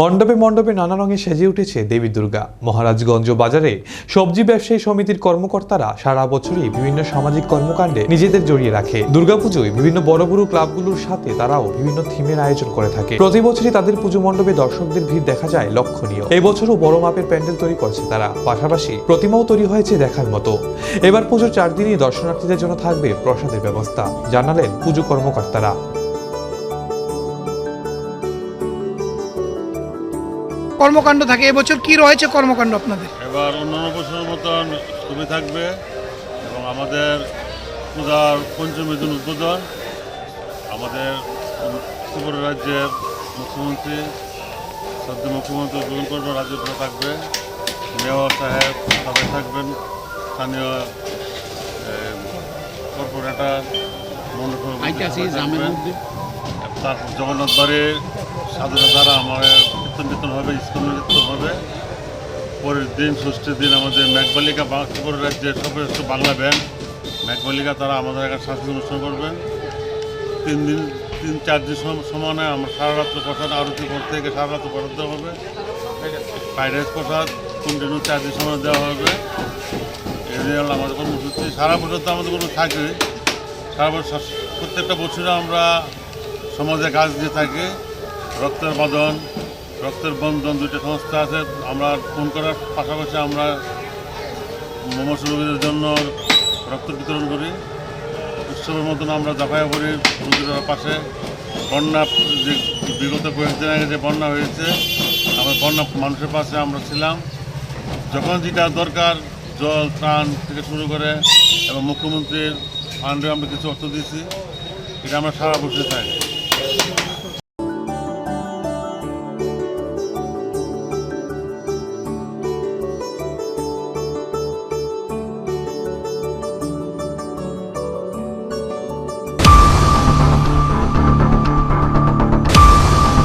মণ্ডপে মণ্ডপে নানা রঙে সেজে উঠেছে দেবী দুর্গা। মহারাজগঞ্জ বাজারে সবজি ব্যবসায়ী সমিতির কর্মকর্তারা সারা বছরই বিভিন্ন সামাজিক কর্মকাণ্ডে নিজেদের জড়িয়ে রাখে। দুর্গাপুজোয় বিভিন্ন বড় বড় ক্লাবগুলোর সাথে তারাও বিভিন্ন থিমের আয়োজন করে থাকে। প্রতি বছরই তাদের পুজো মণ্ডপে দর্শকদের ভিড় দেখা যায় লক্ষণীয়। এই বছরও বড় মাপের প্যান্ডেল তৈরি করছে তারা। পাশাপাশি প্রতিমাও তৈরি হয়েছে দেখার মতো। এবার পুজোর চার দিনই দর্শনার্থীদের জন্য থাকবে প্রসাদের ব্যবস্থা, জানালেন পুজো কর্মকর্তারা। কর্মকাণ্ড থাকে এবছর কি রয়েছে কর্মকাণ্ড আপনাদের? এবার অন্যান্য বছরের মতন ছবি থাকবে এবং আমাদের পূজার পঞ্চমী দিন উদ্বোধন। আমাদের ত্রিপুরা রাজ্যের মুখ্যমন্ত্রী সদ্য মুখ্যমন্ত্রী উদ্বোধন করবে রাজ্যপাল থাকবে। মেয়র সাহেব সবাই থাকবেন স্থানীয় কর্পোরেটর তারপর জগন্নাথ বাড়ির সাধুরা দ্বারা আমাদের কীর্তন কীর্তন হবে, ইস্কন কীর্তন হবে। পরের দিন, ষষ্ঠীর দিন আমাদের মেঘবালিকা বা- ত্রিপুরা রাজ্যের সর্বশ্রেষ্ঠ বাংলা ব্যান্ড। মেঘবালিকা তারা আমাদের এখানে সাংস্কৃতিক অনুষ্ঠান করবেন। তিন দিন, তিন, চার দিন সমানে আমরা সারা রাত্র প্রসাদ, আরতি করতে থেকে সারা রাত্র প্রসাদ দেওয়া হবে। ফ্রাইড রাইস প্রসাদ কন্টিনিউ চার দিন সময় দেওয়া হবে। এই নিয়ে হলো আমাদের কর্মসূচি। সারা বছর তো আমাদের কোনো থাকে সারা বছর প্রত্যেকটা বছরে আমরা সমাজে কাজ দিয়ে থাকি। রক্তের বাঁধন রক্তের বন্ধন দুইটা সংস্থা আছে। আমরা ফোন করার পাশাপাশি আমরা মমস রোগীদের জন্য রক্ত বিতরণ করি। উৎসবের মতন আমরা জাফাইয়া করি রোগীদের পাশে। বন্যা যে বিগত কয়েকদিন আগে যে বন্যা হয়েছে, আমরা বন্যা মানুষের পাশে আমরা ছিলাম। যখন যেটা দরকার, জল, ত্রাণ থেকে শুরু করে এবং মুখ্যমন্ত্রীর ফান্ডে আমরা কিছু অর্থ দিয়েছি। এটা আমরা সারা বছর চাই